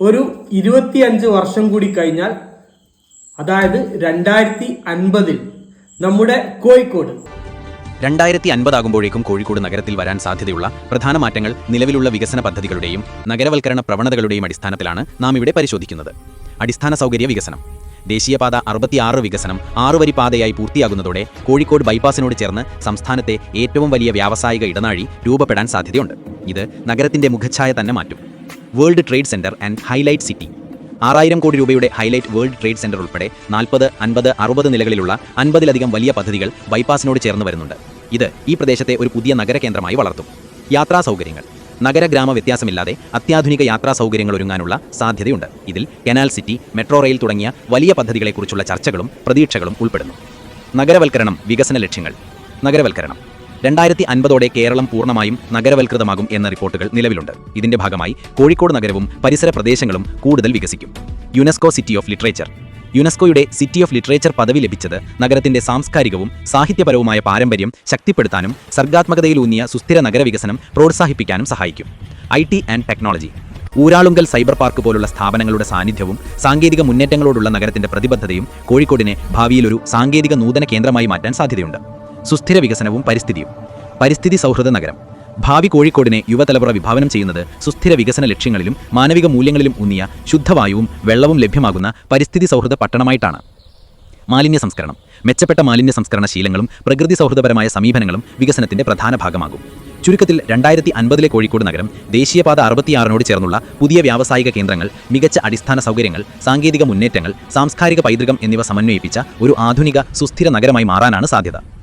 ഒരു ഇരുപത്തിയഞ്ച് വർഷം കൂടി കഴിഞ്ഞാൽ അതായത് രണ്ടായിരത്തി അൻപതിൽ നമ്മുടെ കോഴിക്കോട്. രണ്ടായിരത്തി അൻപതാകുമ്പോഴേക്കും കോഴിക്കോട് നഗരത്തിൽ വരാൻ സാധ്യതയുള്ള പ്രധാന മാറ്റങ്ങൾ നിലവിലുള്ള വികസന പദ്ധതികളുടെയും നഗരവൽക്കരണ പ്രവണതകളുടെയും അടിസ്ഥാനത്തിലാണ് നാം ഇവിടെ പരിശോധിക്കുന്നത്. അടിസ്ഥാന സൗകര്യ വികസനം. ദേശീയപാത അറുപത്തിയാറ് വികസനം ആറുവരി പാതയായി പൂർത്തിയാകുന്നതോടെ കോഴിക്കോട് ബൈപ്പാസിനോട് ചേർന്ന് സംസ്ഥാനത്തെ ഏറ്റവും വലിയ വ്യാവസായിക ഇടനാഴി രൂപപ്പെടാൻ സാധ്യതയുണ്ട്. ഇത് നഗരത്തിന്റെ മുഖച്ഛായ തന്നെ മാറ്റും. World trade centre and Hilite city. ആറായിരം കോടി രൂപയുടെ ഹൈലൈറ്റ് വേൾഡ് ട്രേഡ് സെന്റർ ഉൾപ്പെടെ നാൽപ്പത് അൻപത് അറുപത് നിലകളിലുള്ള അൻപതിലധികം വലിയ പദ്ധതികൾ ബൈപ്പാസിനോട് ചേർന്ന് വരുന്നുണ്ട്. ഇത് ഈ പ്രദേശത്തെ ഒരു പുതിയ നഗര കേന്ദ്രമായി വളർത്തും. യാത്രാ സൗകര്യങ്ങൾ. നഗര ഗ്രാമ വ്യത്യാസമില്ലാതെ അത്യാധുനിക യാത്രാ സൗകര്യങ്ങൾ ഒരുങ്ങാനുള്ള സാധ്യതയുണ്ട്. ഇതിൽ കനാൽ സിറ്റി മെട്രോ റെയിൽ തുടങ്ങിയ വലിയ പദ്ധതികളെക്കുറിച്ചുള്ള ചർച്ചകളും പ്രതീക്ഷകളും ഉൾപ്പെടുന്നു. നഗരവൽക്കരണം വികസന ലക്ഷ്യങ്ങൾ. നഗരവൽക്കരണം. രണ്ടായിരത്തി അൻപതോടെ കേരളം പൂർണമായും നഗരവൽകൃതമാകും എന്ന റിപ്പോർട്ടുകൾ നിലവിലുണ്ട്. ഇതിന്റെ ഭാഗമായി കോഴിക്കോട് നഗരവും പരിസര പ്രദേശങ്ങളും കൂടുതൽ വികസിക്കും. UNESCO city of literature. യുനെസ്കോയുടെ സിറ്റി ഓഫ് ലിറ്ററേച്ചർ പദവി ലഭിച്ചത് നഗരത്തിന്റെ സാംസ്കാരികവും സാഹിത്യപരവുമായ പാരമ്പര്യം ശക്തിപ്പെടുത്താനും സർഗാത്മകതയിലൂന്നിയ സുസ്ഥിര നഗരവികസനം പ്രോത്സാഹിപ്പിക്കാനും സഹായിക്കും. I T and technology. Uralungal cyber park പോലുള്ള സ്ഥാപനങ്ങളുടെ സാന്നിധ്യവും സാങ്കേതിക മുന്നേറ്റങ്ങളോടുള്ള നഗരത്തിന്റെ പ്രതിബദ്ധതയും കോഴിക്കോടിനെ ഭാവിയിൽ ഒരു സാങ്കേതിക നൂതന കേന്ദ്രമായി മാറ്റാൻ സാധ്യതയുണ്ട്. സുസ്ഥിര വികസനവും പരിസ്ഥിതിയും. പരിസ്ഥിതി സൗഹൃദ നഗരം. ഭാവി കോഴിക്കോടിനെ യുവതലമുറ വിഭാവനം ചെയ്യുന്നത് സുസ്ഥിര വികസന ലക്ഷ്യങ്ങളിലും മാനവിക മൂല്യങ്ങളിലും ഊന്നിയ ശുദ്ധവായുവും വെള്ളവും ലഭ്യമാകുന്ന പരിസ്ഥിതി സൗഹൃദ പട്ടണമായിട്ടാണ്. മാലിന്യ സംസ്കരണം. മെച്ചപ്പെട്ട മാലിന്യ സംസ്കരണ ശീലങ്ങളും പ്രകൃതി സൗഹൃദപരമായ സമീപനങ്ങളും വികസനത്തിന്റെ പ്രധാന ഭാഗമാകും. ചുരുക്കത്തിൽ രണ്ടായിരത്തി അൻപതിലെ കോഴിക്കോട് നഗരം ദേശീയപാത അറുപത്തിയാറിനോട് ചേർന്നുള്ള പുതിയ വ്യാവസായിക കേന്ദ്രങ്ങൾ മികച്ച അടിസ്ഥാന സൗകര്യങ്ങൾ സാങ്കേതിക മുന്നേറ്റങ്ങൾ സാംസ്കാരിക പൈതൃകം എന്നിവ സമന്വയിപ്പിച്ച ഒരു ആധുനിക സുസ്ഥിര നഗരമായി മാറാനാണ് സാധ്യത.